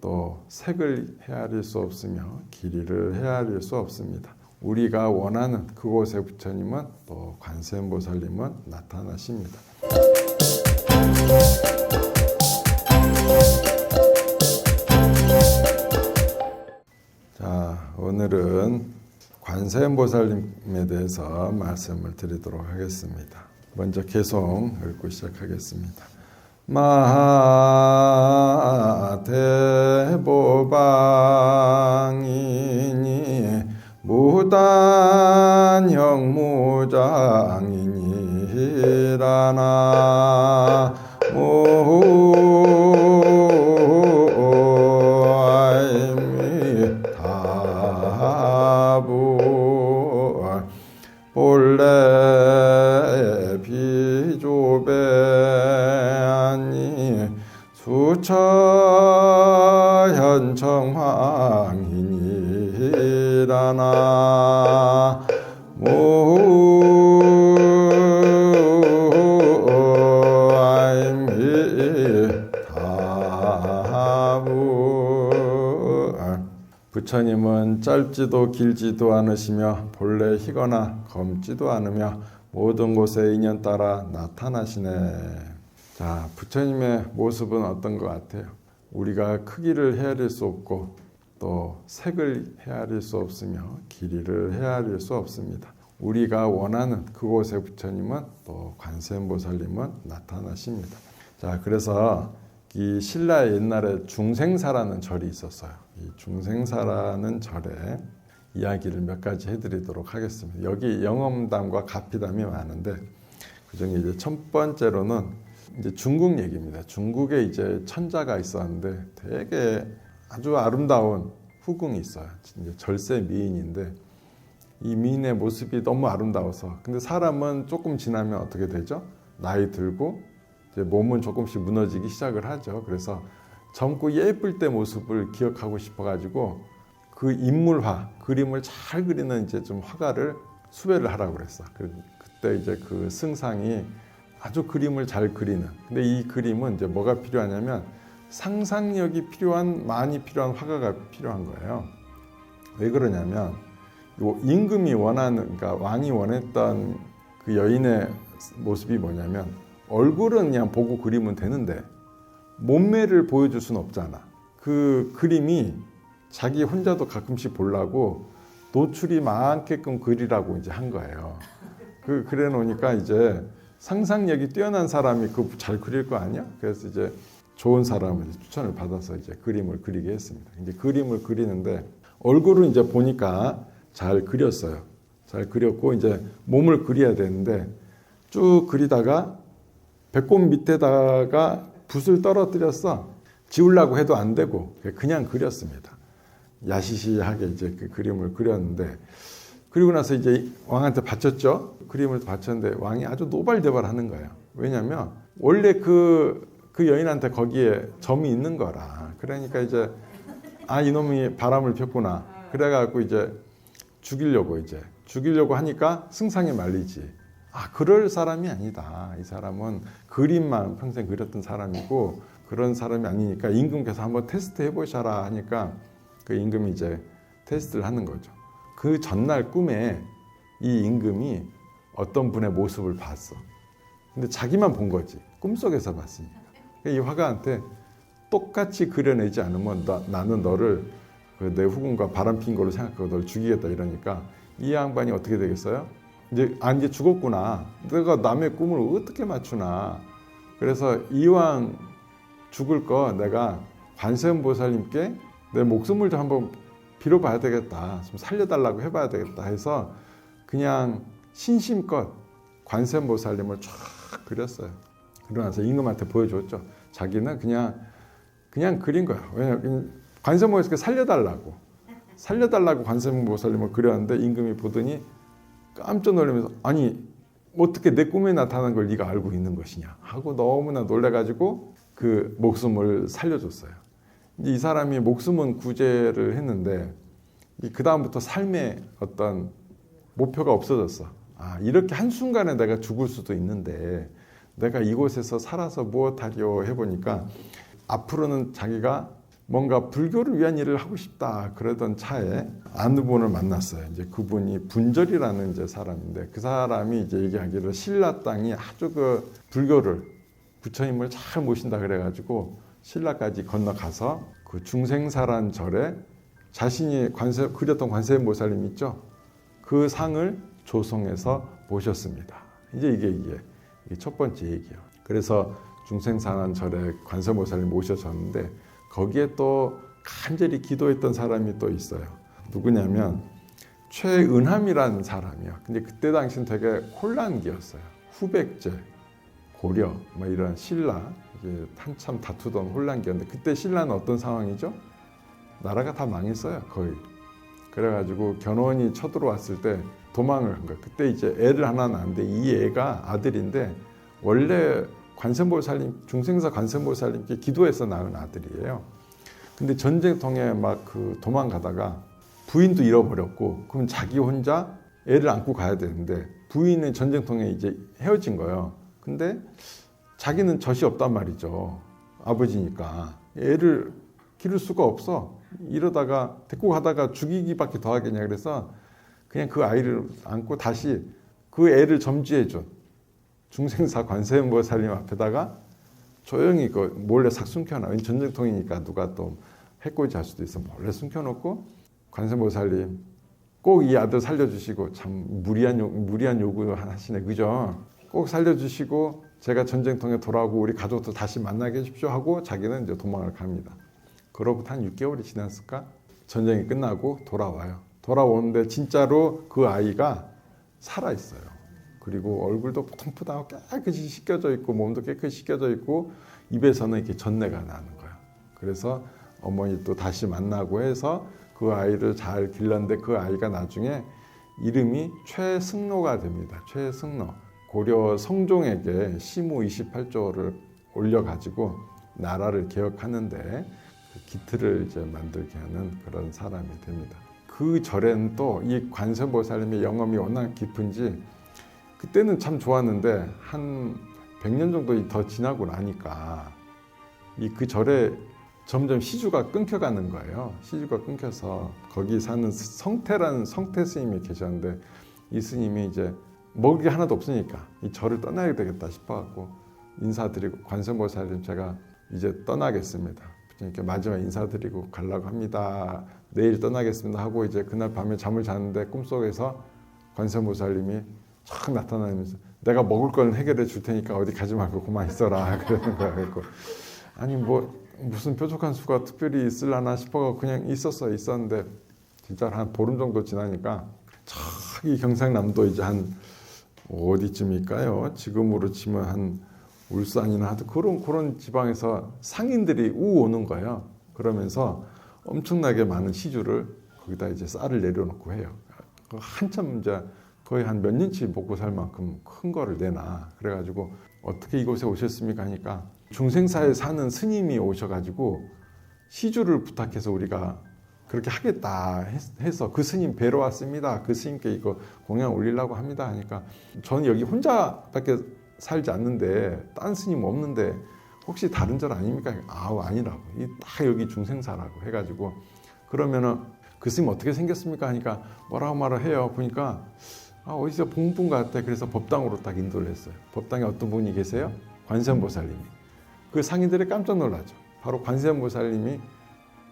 또 색을 헤아릴 수 없으며 길이를 헤아릴 수 없습니다. 우리가 원하는 그곳에 부처님은 또 관세음보살님은 나타나십니다. 자, 오늘은 관세음보살님에 대해서 말씀을 드리도록 하겠습니다. 먼저 개송 읽고 시작하겠습니다. 마대보방이니 무단형 무장이니라나 무아이미다부 부처님은 짧지도 길지도 않으시며 본래 희거나 검지도 않으며 모든 곳에 인연 따라 나타나시네. 자, 부처님의 모습은 어떤 것 같아요? 우리가 크기를 헤아릴 수 없고 또 색을 헤아릴 수 없으며 길이를 헤아릴 수 없습니다. 우리가 원하는 그곳에 부처님은 또 관세음보살님은 나타나십니다. 자, 그래서 이 신라의 옛날에 중생사라는 절이 있었어요. 이 중생사라는 절에 이야기를 몇 가지 해드리도록 하겠습니다. 여기 영엄담과 가피담이 많은데 그 중에 이제 첫 번째로는 이제 중국 얘기입니다. 중국에 이제 천자가 있었는데 되게 아주 아름다운 후궁이 있어요. 이제 절세 미인인데 이 미인의 모습이 너무 아름다워서 근데 사람은 조금 지나면 어떻게 되죠? 나이 들고 이제 몸은 조금씩 무너지기 시작을 하죠. 그래서 젊고 예쁠 때 모습을 기억하고 싶어가지고 그 인물화 그림을 잘 그리는 이제 좀 화가를 수배를 하라고 그랬어. 그, 그때 이제 그 승상이 아주 그림을 잘 그리는. 근데 이 그림은 이제 뭐가 필요하냐면 상상력이 필요한 많이 필요한 화가가 필요한 거예요. 왜 그러냐면 요 임금이 원하는 그러니까 왕이 원했던 그 여인의 모습이 뭐냐면 얼굴은 그냥 보고 그리면 되는데 몸매를 보여줄 수는 없잖아. 그 그림이 자기 혼자도 가끔씩 보려고 노출이 많게끔 그리라고 이제 한 거예요. 그 그래 놓으니까 이제 상상력이 뛰어난 사람이 그 잘 그릴 거 아니야? 그래서 이제 좋은 사람을 추천을 받아서 이제 그림을 그리게 했습니다. 이제 그림을 그리는데 얼굴을 이제 보니까 잘 그렸어요. 잘 그렸고 이제 몸을 그려야 되는데 쭉 그리다가 배꼽 밑에다가 붓을 떨어뜨렸어. 지우려고 해도 안 되고 그냥 그렸습니다. 야시시하게 이제 그 그림을 그렸는데 그리고 나서 이제 왕한테 바쳤죠. 그림을 바쳤는데 왕이 아주 노발대발하는 거예요. 왜냐하면 원래 그, 그 여인한테 거기에 점이 있는 거라. 그러니까 이제 아 이놈이 바람을 폈구나. 그래갖고 이제 죽이려고 이제 죽이려고 하니까 승상이 말리지. 아 그럴 사람이 아니다. 이 사람은 그림만 평생 그렸던 사람이고 그런 사람이 아니니까 임금께서 한번 테스트 해보셔라 하니까 그 임금이 이제 테스트를 하는 거죠. 그 전날 꿈에 이 임금이 어떤 분의 모습을 봤어. 근데 자기만 본 거지. 꿈속에서 봤으니까. 이 화가한테 똑같이 그려내지 않으면 나, 나는 너를 그내 후궁과 바람핀 걸로 생각하고 널 죽이겠다 이러니까 이 양반이 어떻게 되겠어요? 이제 아 이제 죽었구나. 내가 남의 꿈을 어떻게 맞추나. 그래서 이왕 죽을 거 내가 관세음보살님께 내 목숨을 좀 한번 빌어봐야 되겠다. 좀 살려달라고 해봐야 되겠다 해서 그냥 신심껏 관세음보살님을 쫙 그렸어요. 그러고 나서 임금한테 보여줬죠. 자기는 그냥 그냥 그린 거야. 왜냐 관세음보살께 살려달라고 살려달라고 관세음보살님을 그렸는데 임금이 보더니 깜짝 놀라면서 아니 어떻게 내 꿈에 나타난 걸 네가 알고 있는 것이냐 하고 너무나 놀래가지고 그 목숨을 살려줬어요. 이 사람이 목숨은 구제를 했는데 그 다음부터 삶의 어떤 목표가 없어졌어. 아 이렇게 한 순간에 내가 죽을 수도 있는데 내가 이곳에서 살아서 무엇하려 해보니까 앞으로는 자기가 뭔가 불교를 위한 일을 하고 싶다 그러던 차에 분을 만났어요. 이제 그분이 분절이라는 이제 사람인데 그 사람이 이제 얘기하기를 신라 땅이 아주 그 불교를 부처님을 잘 모신다 그래가지고 신라까지 건너가서 그 중생사란 절에 자신이 관세 그렸던 관세음 보살님 있죠. 그 상을 조성해서 모셨습니다. 이제 이게 이게 첫 번째 얘기예요. 그래서 중생사란 절에 관세음 보살님 모셔졌는데 거기에 또 간절히 기도했던 사람이 또 있어요. 누구냐면 최은함이라는 사람이요. 근데 그때 당시는 되게 혼란기였어요. 후백제, 고려, 뭐 이런 신라 이게 한참 다투던 혼란기였는데 그때 신라는 어떤 상황이죠? 나라가 다 망했어요, 거의. 그래가지고 견훤이 쳐들어왔을 때 도망을 한 거예요. 그때 이제 애를 하나 낳았는데 이 애가 아들인데 원래 관세음보살님 중생사 관세음보살님께 기도해서 낳은 아들이에요. 근데 전쟁통에 막 그 도망가다가 부인도 잃어버렸고 그럼 자기 혼자 애를 안고 가야 되는데 부인은 전쟁통에 이제 헤어진 거예요. 근데 자기는 젖이 없단 말이죠. 아버지니까 애를 기를 수가 없어. 이러다가 데리고 가다가 죽이기밖에 더 하겠냐 그래서 그냥 그 아이를 안고 다시 그 애를 점지해 준 중생사 관세음보살님 앞에다가 조용히 그 몰래 싹 숨겨놔. 전쟁통이니까 누가 또 해코지 할 수도 있어 몰래 숨겨놓고 관세음보살님 꼭 이 아들 살려주시고 참 무리한 요, 무리한 요구 하시네 그죠? 꼭 살려주시고 제가 전쟁통에 돌아오고 우리 가족도 다시 만나게 해주십시오 하고 자기는 이제 도망을 갑니다. 그로부터 한 6개월이 지났을까? 전쟁이 끝나고 돌아와요. 돌아오는데 진짜로 그 아이가 살아 있어요. 그리고 얼굴도 푸둥푸둥하고 깨끗이 씻겨져 있고 몸도 깨끗이 씻겨져 있고 입에서는 이렇게 전내가 나는 거야. 그래서 어머니 또 다시 만나고 해서 그 아이를 잘 길렀는데 그 아이가 나중에 이름이 최승로가 됩니다. 최승로. 고려 성종에게 시무 28조를 올려가지고 나라를 개혁하는데 그 기틀을 이제 만들게 하는 그런 사람이 됩니다. 그 절에는 또 이 관세보살님의 영험이 워낙 깊은지 그때는 참 좋았는데 한 100년 정도 더 지나고 나니까 이 그 절에 점점 시주가 끊겨가는 거예요. 시주가 끊겨서 거기 사는 성태라는 성태 스님이 계셨는데 이 스님이 이제 먹을 게 하나도 없으니까 이 절을 떠나야 되겠다 싶어갖고 인사드리고 관세보살님 제가 이제 떠나겠습니다. 이렇게 마지막 인사드리고 가려고 합니다. 내일 떠나겠습니다 하고 이제 그날 밤에 잠을 자는데 꿈속에서 관세보살님이 촥 나타나면서 내가 먹을 건 해결해 줄 테니까 어디 가지 말고 그만 있어라 그러는 거야. 그래고 아니 뭐 무슨 뾰족한 수가 특별히 있을라나 싶어가 그냥 있었어 있었는데 진짜 한 보름 정도 지나니까 저기 경상남도 이제 한 어디쯤일까요? 지금으로 치면 한 울산이나 그런 그런 지방에서 상인들이 우 오는 거예요. 그러면서 엄청나게 많은 시주를 거기다 이제 쌀을 내려놓고 해요. 그 한참 이제 거의 한 몇 년치 먹고 살 만큼 큰 거를 내놔. 그래가지고 어떻게 이곳에 오셨습니까 하니까 중생사에 사는 스님이 오셔가지고 시주를 부탁해서 우리가 그렇게 하겠다 해서 그 스님 뵈러 왔습니다. 그 스님께 이거 공양 올리려고 합니다 하니까 저는 여기 혼자밖에 살지 않는데 딴 스님 없는데 혹시 다른 절 아닙니까? 아우 아니라고 이다 여기 중생사라고 해가지고 그러면은 그 스님 어떻게 생겼습니까? 하니까 뭐라고 말을 해요. 보니까 아, 어디서 본 분 같아. 그래서 법당으로 딱 인도를 했어요. 법당에 어떤 분이 계세요? 관세음보살님이. 그 상인들이 깜짝 놀라죠. 바로 관세음보살님이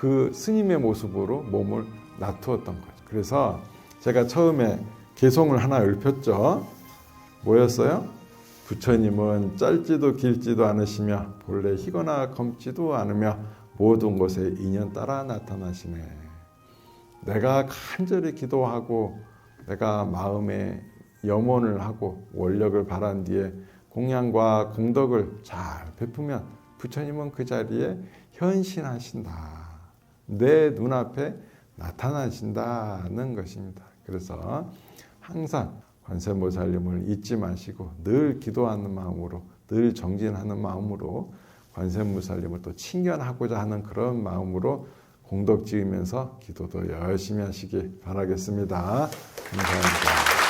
그 스님의 모습으로 몸을 놔두었던 거죠. 그래서 제가 처음에 개송을 하나 읊혔죠. 뭐였어요? 부처님은 짧지도 길지도 않으시며 본래 희거나 검지도 않으며 모든 곳에 인연 따라 나타나시네. 내가 간절히 기도하고 내가 마음에 염원을 하고 원력을 바란 뒤에 공양과 공덕을 잘 베푸면 부처님은 그 자리에 현신하신다. 내 눈앞에 나타나신다는 것입니다. 그래서 항상 관세음보살님을 잊지 마시고 늘 기도하는 마음으로 늘 정진하는 마음으로 관세음보살님을 또 친견하고자 하는 그런 마음으로 공덕 지으면서 기도도 열심히 하시기 바라겠습니다. 감사합니다.